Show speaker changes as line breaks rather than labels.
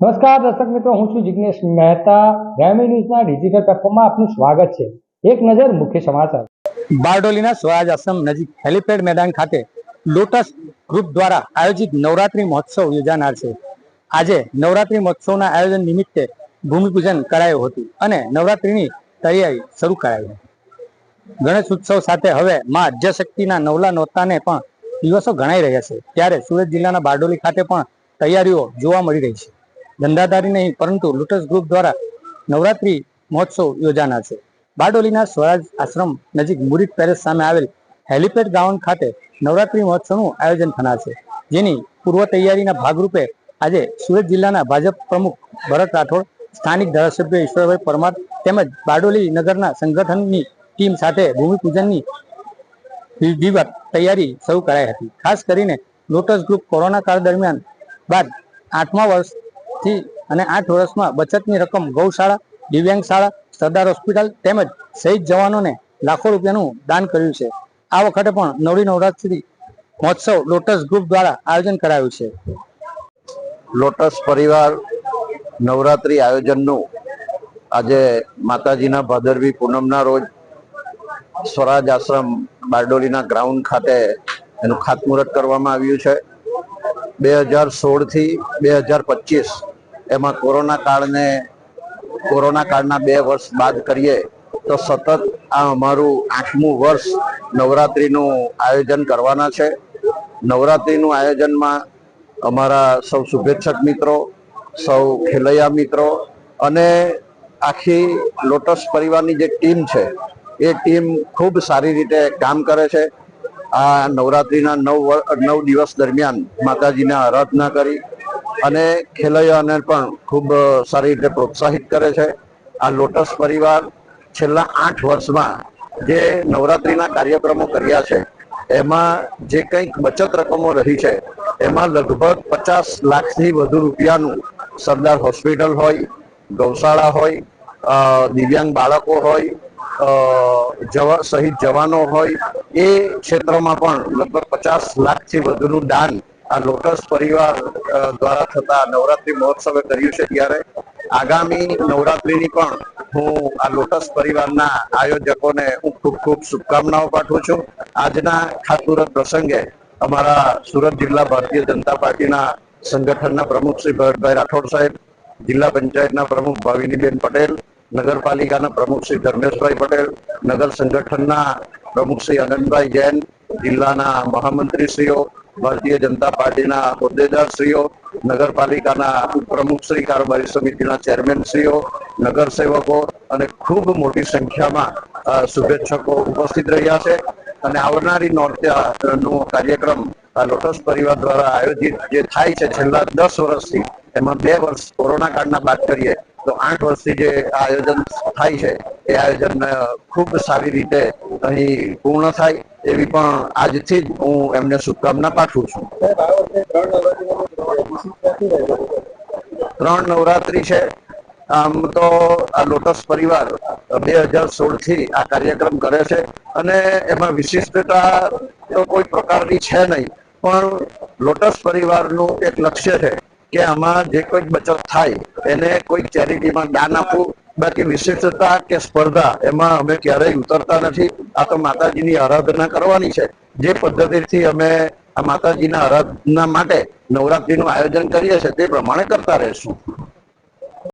નમસ્કાર દર્શક મિત્રો, હું છું જિગ્નેશ મહેતા. ગ્રામી ન્યૂઝના ડિજિટલ પ્લેટફોર્મમાં આપનું સ્વાગત છે. એક નજર મુખ્ય સમાચાર. બારડોલીના સ્વરાજ આશ્રમ નજીક હેલીપેડ મેદાન ખાતે લોટસ ગ્રુપ દ્વારા આયોજિત નવરાત્રી મહોત્સવ યોજાનાર છે. આજે નવરાત્રી મહોત્સવના આયોજન નિમિત્તે ભૂમિપૂજન કરાયું હતું અને નવરાત્રીની તૈયારી શરૂ કરાઈ. ગણેશ ઉત્સવ સાથે હવે માં શક્તિના નવલા નોરતાને પણ દિવસો ગણાઈ રહ્યા છે. ત્યારે સુરત જિલ્લાના બારડોલી ખાતે પણ તૈયારીઓ જોવા મળી રહી છે. ધંધાદારી નહીં, પરંતુ લુટસ ગ્રુપ દ્વારા નવરાત્રી મહોત્સવ યોજાનાર છે. બારડોલીના સ્વરાજ આશ્રમ નજીક મુરીદ પેલેસ સામે આવેલ હેલિપેડ ગ્રાઉન્ડ ખાતે નવરાત્રી મહોત્સવનું આયોજન થનાર છે. જેની પૂર્વ તૈયારીના ભાગરૂપે આજે સુરત જિલ્લાના ભાજપ પ્રમુખ ભરત રાઠોડ, સ્થાનિક ધારાસભ્ય ઈશ્વરભાઈ પરમાર તેમજ બારડોલી નગરના સંગઠનની ટીમ સાથે ભૂમિપૂજનની વિધિવત તૈયારી શરૂ કરાઈ હતી. ખાસ કરીને લોટસ ગ્રુપ કોરોના કાળ દરમિયાન બાદ આઠમા વર્ષથી અને આઠ વર્ષમાં બચતની રકમ ગૌશાળા દિવ્યાંગ શાળા સરદાર હોસ્પિટલ તેમજ શહીદ જવાનોને લાખો રૂપિયાનું દાન કર્યું છે. આ વખતે પણ નવરી નવરાત્રી મહોત્સવ લોટસ ગ્રુપ દ્વારા આયોજન કરાયું છે.
લોટસ પરિવાર નવરાત્રી આયોજનનું આજે માતાજીના ભાદરવી પૂનમના રોજ સ્વરાજ આશ્રમ બારડોલીના ગ્રાઉન્ડ ખાતે એનું ખાતમુહૂર્ત કરવામાં આવ્યું છે. બે હજાર સોળથી બે હજાર પચીસ એમાં કોરોના કાળને, કોરોના કાળના બે વર્ષ બાદ કરીએ, તો સતત આ અમારું આઠમું વર્ષ નવરાત્રિનું આયોજન કરવાના છે. નવરાત્રિનું આયોજનમાં અમારા સૌ શુભેચ્છક મિત્રો, સૌ ખેલૈયા મિત્રો અને આખી લોટસ પરિવારની જે ટીમ છે, એ ટીમ ખૂબ સારી રીતે કામ કરે છે. આ નવરાત્રિના નવ નવ દિવસ દરમિયાન માતાજીને આરાધના કરી અને ખેલૈયાને પણ ખૂબ સારી રીતે પ્રોત્સાહિત કરે છે. આ લોટસ પરિવાર છેલ્લા આઠ વર્ષમાં જે નવરાત્રિના કાર્યક્રમો કર્યા છે, એમાં જે કંઈક બચત રકમો રહી છે, એમાં લગભગ પચાસ લાખથી વધુ રૂપિયાનું સરદાર હોસ્પિટલ હોય, ગૌશાળા હોય દિવ્યાંગ બાળકો હોય જવા સહિત જવાનો હોય, એ ક્ષેત્રમાં પણ લગભગ પચાસ લાખથી વધુનું દાન આ લોટસ પરિવાર દ્વારા થતા નવરાત્રી મહોત્સવે કર્યું છે ત્યારે. આગામી નવરાત્રીની પણ હું આ લોટસ પરિવારના આયોજકોને હું ખૂબ ખૂબ શુભકામનાઓ પાઠવું છું. આજના ખાતમુહૂર્ત પ્રસંગે અમારા સુરત જિલ્લા ભારતીય જનતા પાર્ટીના સંગઠનના પ્રમુખ શ્રી ભરતભાઈ રાઠોડ સાહેબ, જિલ્લા પંચાયતના પ્રમુખ ભાવિનીબેન પટેલ, નગરપાલિકાના પ્રમુખ શ્રી ધર્મેશભાઈ પટેલ, નગર સંગઠનના પ્રમુખ શ્રી અનંતભાઈ જૈન, જિલ્લાના મહામંત્રીશ્રીઓ ભારતીય જનતા પાર્ટીના હોદ્દેદારશ્રીઓ, નગરપાલિકાના ઉપપ્રમુખ શ્રી કારોબારી સમિતિના ચેરમેનશ્રીઓ, નગરસેવકો અને ખૂબ મોટી સંખ્યામાં શુભેચ્છકો ઉપસ્થિત રહ્યા છે. અને આવનારી નોર્ત્યાનો કાર્યક્રમ લોટસ પરિવાર દ્વારા આયોજિત જે થાય છે છેલ્લા દસ વર્ષથી, એમાં બે વર્ષ કોરોના કાળના બાદ કરીએ, તો આઠ વર્ષથી જે આયોજન થાય છે, એ આયોજન ખૂબ સારી રીતે અહીં પૂર્ણ થાય. એવી પણ આજથી જ હું એમને શુભકામના પાઠવું છું. ત્રણ નવરાત્રી છે. આમ તો આ લોટસ પરિવાર બે હજાર સોળથી આ કાર્યક્રમ કરે છે અને એમાં વિશિષ્ટતા કોઈ પ્રકારની છે નહીં. પણ લોટસ પરિવારનું એક લક્ષ્ય છે કે આમાં જે કોઈ બચત થાય એને કોઈ ચેરિટીમાં દાન આપવું, બાકી વિશિષ્ટતા કે સ્પર્ધા એમાં અમે ક્યારેય ઉતરતા નથી. આ તો માતાજીની આરાધના કરવાની છે. જે પદ્ધતિથી અમે આ માતાજીના આરાધના માટે નવરાત્રીનું આયોજન કરીએ છીએ તે પ્રમાણે કરતા રહેશું.